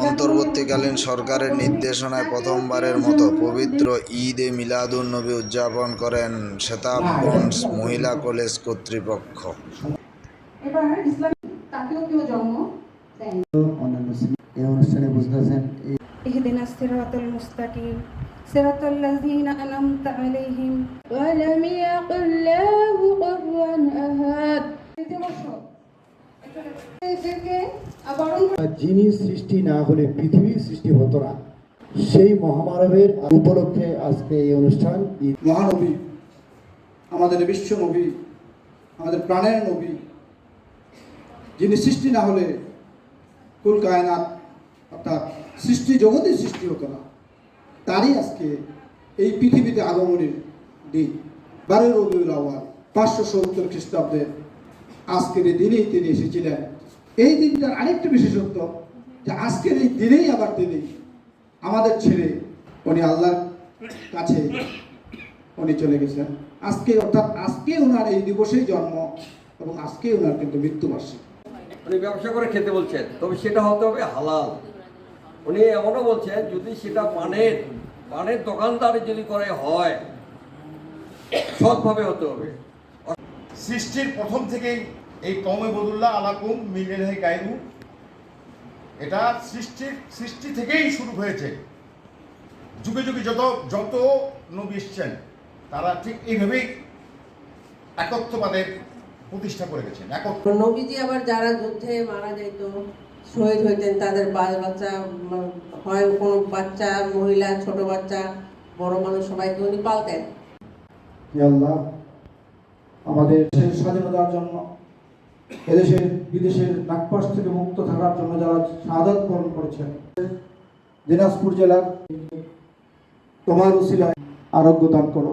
অন্তর্বর্তীকালীন সরকারের নির্দেশনায় প্রথমবারের মতো পবিত্র ঈদ এ মিলাদুন নবী উদযাপন করেন শেতাবগঞ্জ মহিলা কলেজ কর্তৃপক্ষ এবার ইসলাম তাকেও কেউ জন্ম দেয়নি অন্যান্য শ্রেণী এই অনুষ্ঠানে বুঝতেছেন এই اهدنا الصراط المستقيم صراط الذين أنعمت عليهم ولم يقل له যিনি সৃষ্টি না হলে পৃথিবীর সৃষ্টি হতো না সেই মহামানবের উপলক্ষে আজকে এই অনুষ্ঠান। মহানবী আমাদের বিশ্ব নবী আমাদের প্রাণের নবী যিনি সৃষ্টি না হলে কুল কায়নাত অর্থাৎ সৃষ্টি জগতের সৃষ্টি হতো না তারই আজকে এই পৃথিবীতে আগমনের দিন। বারোই রবিউল আওয়াল পাঁচশো সত্তর খ্রিস্টাব্দে আজকের এই দিনেই তিনি এসেছিলেন। এই দিনটার আরেকটা বিশেষত্ব যে আজকের এই দিনেই আবার তিনি আমাদের ছেড়ে উনি আল্লাহর কাছে উনি চলে গেছেন। আজকে অর্থাৎ আজকে ওনার এই দিবসেই জন্ম এবং আজকে ওনার কিন্তু মৃত্যুবার্ষিকী। উনি ব্যবসা করে খেতে বলছেন তবে সেটা হতে হবে হালাল। উনি এমনও বলছেন যদি সেটা পানের পানের দোকানদার যদি করে হয় সৎভাবে হতে হবে। সৃষ্টির প্রথম থেকেই এই কমে বদুল্লাহ আলাকুম হে গায়ু এটা সৃষ্টির সৃষ্টি থেকেই শুরু হয়েছে। যুগে যুগে যত যত নবী এসছেন তারা ঠিক এইভাবেই একত্ববাদের প্রতিষ্ঠা করে গেছেন একত্র নবীজি আবার যারা যুদ্ধে মারা যেত শহীদ হইতেন তাদের বাল বাচ্চা হয় কোনো বাচ্চা মহিলা ছোট বাচ্চা বড় মানুষ সবাইকে উনি পালতেন। আল্লাহ আমাদের স্বাধীনতার জন্য এদেশের বিদেশের নাগপাশ থেকে মুক্ত থাকার জন্য যারা সাদত পূরণ করেছেন, দিনাজপুর জেলার তোমার উসিলায় আরোগ্য দান করো।